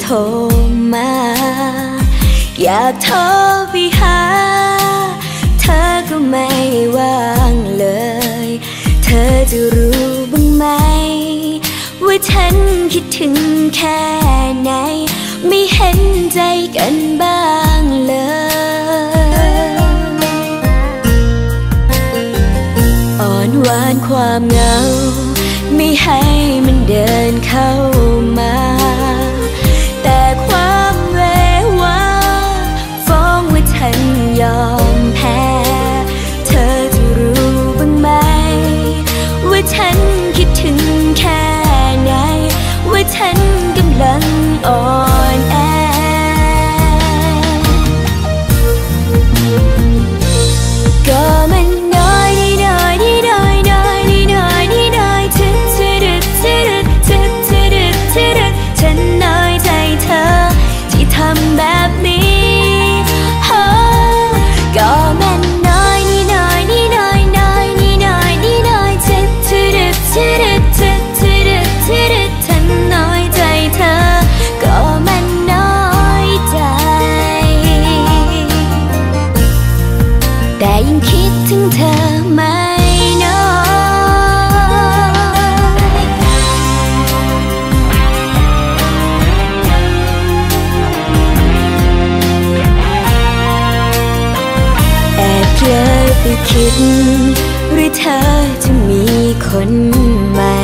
โทรมา อยากโทรไปหา เธอก็ไม่ว่างเลย เธอจะรู้บ้างไหม ว่าฉันคิดถึงแค่ไหน ไม่เห็นใจกันบ้างเลยอ่อนหวานความเหงา ไม่ให้มันเดินเข้ามา คิดถึงเธอไม่น้อยแอบเพลอไปคิดหรือเธอจะมีคนใหม่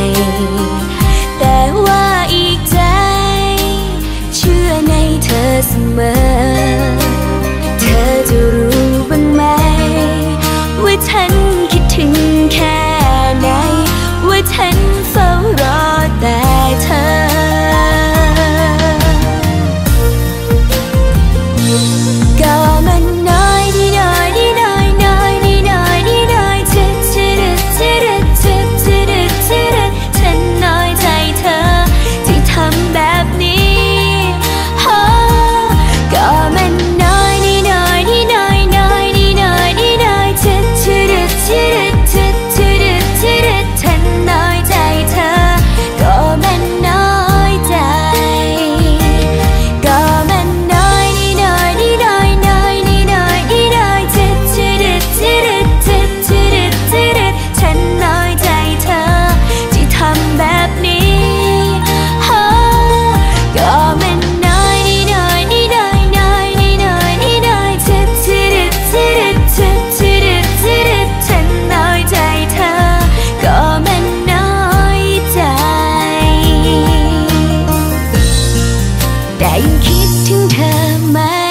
ได้คิดถึงเธอมา